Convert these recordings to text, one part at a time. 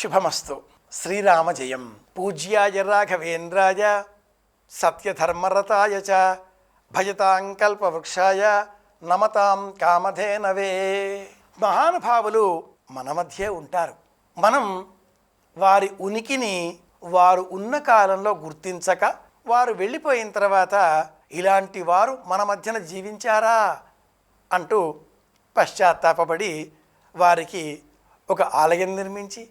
శుభమస్తు. శ్రీరామ జయం పూజ్యాయ రాఘవేంద్రాయ. సత్యధర్మరతాయ చ. భజతాం కల్పవృక్షాయ నమతాం కామధేనవే. మహానుభావులు మన మధ్య ఉంటారు. మనం వారి ఉనికిని వారు ఉన్న కాలంలో గుర్తించక వారు వెళ్ళిపోయిన తర్వాత ఇలాంటి వారు మన మధ్యన జీవించారా అంటూ పశ్చాత్తాపబడి వారికి ఒక ఆలయం నిర్మించి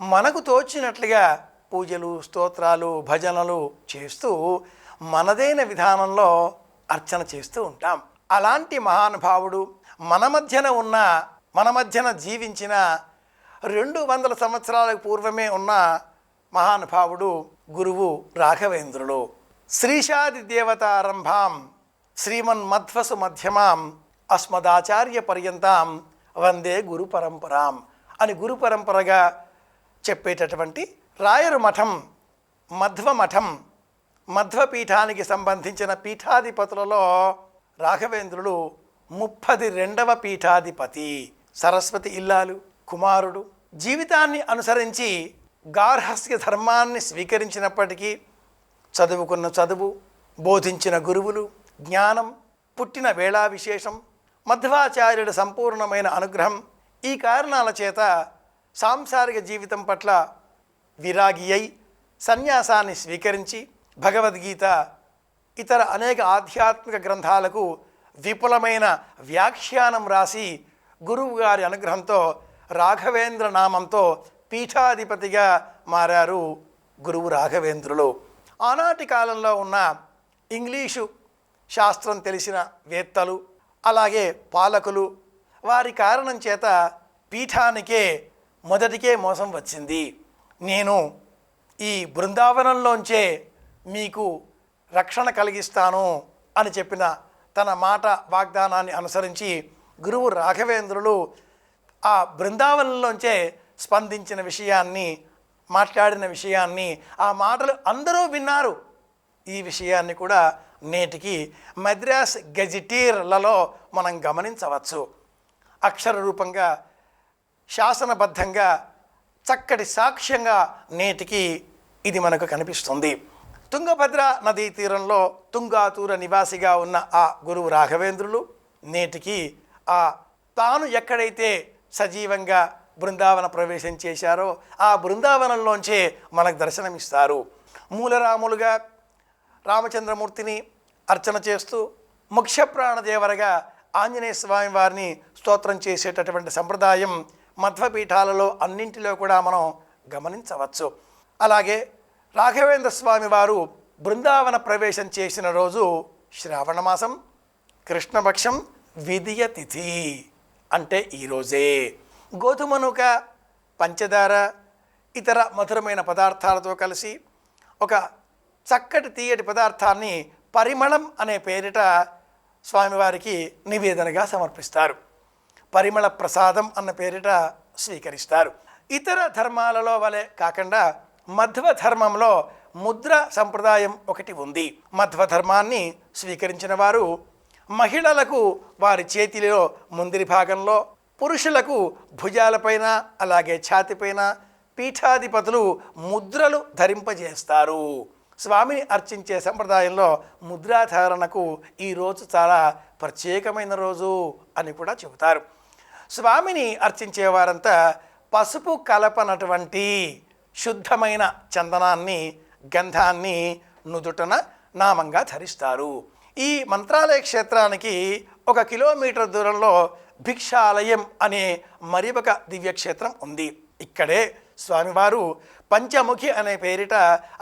మనకు తోచినట్లుగా పూజలు స్తోత్రాలు భజనలు చేస్తూ మనదైన విధానంలో అర్చన చేస్తూ ఉంటాం. అలాంటి మహానుభావుడు మన మధ్యన ఉన్న మన మధ్యన జీవించిన రెండు వందల సంవత్సరాలకు పూర్వమే ఉన్న మహానుభావుడు గురువు రాఘవేంద్రుడు. శ్రీషాది దేవతారంభాం శ్రీమన్మధ్వసు మధ్యమాం అస్మదాచార్య పర్యంతాం వందే గురు పరంపరాం అని గురు పరంపరగా చెప్పేటటువంటి రాయరు మఠం మధ్వ మఠం మధ్వపీఠానికి సంబంధించిన పీఠాధిపతులలో రాఘవేంద్రుడు ముప్పది రెండవ పీఠాధిపతి. సరస్వతి ఇల్లాలు కుమారుడు. జీవితాన్ని అనుసరించి గార్హస్య ధర్మాన్ని స్వీకరించినప్పటికీ చదువుకున్న చదువు బోధించిన గురువులు జ్ఞానం పుట్టిన వేళా విశేషం మధ్వాచార్యుడి సంపూర్ణమైన అనుగ్రహం ఈ కారణాల చేత సాంసారిక జీవితం పట్ల విరాగి అయి సన్యాసాన్ని స్వీకరించి భగవద్గీత ఇతర అనేక ఆధ్యాత్మిక గ్రంథాలకు విపులమైన వ్యాఖ్యానం రాసి గురువు గారి అనుగ్రహంతో రాఘవేంద్ర నామంతో పీఠాధిపతిగా మారారు గురువు రాఘవేంద్రులు. ఆనాటి కాలంలో ఉన్న ఇంగ్లీషు శాస్త్రం తెలిసిన వేత్తలు అలాగే పాలకులు వారి కారణం చేత పీఠానికే మొదటికే మోసం వచ్చింది. నేను ఈ బృందావనంలోంచే మీకు రక్షణ కలిగిస్తాను అని చెప్పిన తన మాట వాగ్దానాన్ని అనుసరించి గురువు రాఘవేంద్రులు ఆ బృందావనంలోంచే స్పందించిన విషయాన్ని మాట్లాడిన విషయాన్ని ఆ మాటలు అందరూ విన్నారు. ఈ విషయాన్ని కూడా నేటికి మద్రాస్ గెజిటీర్లలో మనం గమనించవచ్చు. అక్షర రూపంగా శాసనబద్ధంగా చక్కటి సాక్ష్యంగా నేటికి ఇది మనకు కనిపిస్తుంది. తుంగభద్ర నదీ తీరంలో తుంగాతూర నివాసిగా ఉన్న ఆ గురువు రాఘవేంద్రులు నేటికి ఆ తాను ఎక్కడైతే సజీవంగా బృందావన ప్రవేశం చేశారో ఆ బృందావనంలోంచే మనకు దర్శనమిస్తారు. మూలరాములుగా రామచంద్రమూర్తిని అర్చన చేస్తూ ముఖ్యప్రాణదేవరగా ఆంజనేయ స్వామి వారిని స్తోత్రం చేసేటటువంటి సంప్రదాయం మధ్వపీఠాలలో అన్నింటిలో కూడా మనం గమనించవచ్చు. అలాగే రాఘవేంద్ర స్వామి వారు బృందావన ప్రవేశం చేసిన రోజు శ్రావణమాసం కృష్ణపక్షం విధియ తిథి అంటే ఈరోజే గోధుమనుక పంచదార ఇతర మధురమైన పదార్థాలతో కలిసి ఒక చక్కటి తీయటి పదార్థాన్ని పరిమళం అనే పేరిట స్వామివారికి నివేదనగా సమర్పిస్తారు. పరిమళ ప్రసాదం అన్న పేరిట స్వీకరిస్తారు. ఇతర ధర్మాలలో వలె కాకుండా మధ్వ ధర్మంలో ముద్ర సంప్రదాయం ఒకటి ఉంది. మధ్వ ధర్మాన్ని స్వీకరించిన వారు మహిళలకు వారి చేతిలో ముందిరి భాగంలో పురుషులకు భుజాలపైన అలాగే ఛాతిపైన పీఠాధిపతులు ముద్రలు ధరింపజేస్తారు. స్వామిని అర్చించే సంప్రదాయంలో ముద్రాధారణకు ఈ రోజు చాలా ప్రత్యేకమైన రోజు అని కూడా చెబుతారు. స్వామిని అర్చించేవారంతా పసుపు కలపనటువంటి శుద్ధమైన చందనాన్ని గంధాన్ని నుదుటన నామంగా ధరిస్తారు. ఈ మంత్రాలయ క్షేత్రానికి ఒక కిలోమీటర్ దూరంలో భిక్షాలయం అనే మరివక దివ్యక్షేత్రం ఉంది. ఇక్కడే స్వామివారు పంచముఖి అనే పేరిట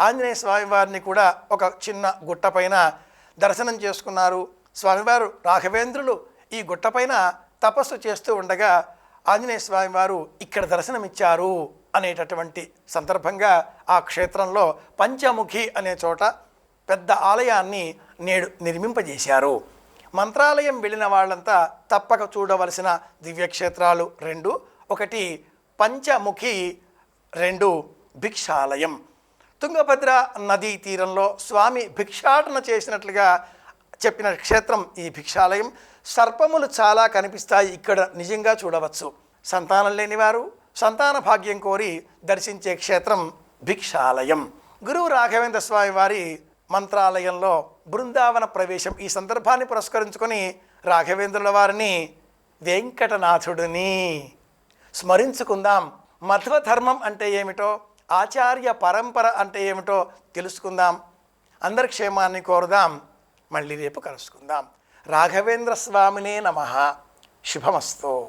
ఆంజనేయ స్వామివారిని కూడా ఒక చిన్న గుట్టపైన దర్శనం చేసుకున్నారు. స్వామివారు రాఘవేంద్రులు ఈ గుట్టపైన తపస్సు చేస్తూ ఉండగా ఆంజనేయ స్వామివారు ఇక్కడ దర్శనమిచ్చారు అనేటటువంటి సందర్భంగా ఆ క్షేత్రంలో పంచముఖి అనే చోట పెద్ద ఆలయాన్ని నేడు నిర్మింపజేశారు. మంత్రాలయం వెళ్ళిన వాళ్ళంతా తప్పక చూడవలసిన దివ్యక్షేత్రాలు రెండు ఒకటి పంచముఖి రెండు భిక్షాలయం. తుంగభద్ర నదీ తీరంలో స్వామి భిక్షాటన చేసినట్లుగా చెప్పిన క్షేత్రం ఈ భిక్షాలయం. సర్పములు చాలా కనిపిస్తాయి ఇక్కడ నిజంగా చూడవచ్చు. సంతానం లేనివారు సంతాన భాగ్యం కోరి దర్శించే క్షేత్రం భిక్షాలయం. గురువు రాఘవేంద్ర స్వామి వారి మంత్రాలయంలో బృందావన ప్రవేశం ఈ సందర్భాన్ని పురస్కరించుకొని రాఘవేంద్రుల వారిని వెంకటనాథుడిని స్మరించుకుందాం. మధ్వధర్మం అంటే ఏమిటో ఆచార్య పరంపర అంటే ఏమిటో తెలుసుకుందాం. అందరి క్షేమాన్ని కోరుదాం. మళ్ళీ రేపు కలుసుకుందాం. రాఘవేంద్ర స్వామినే నమ. శుభమస్తు.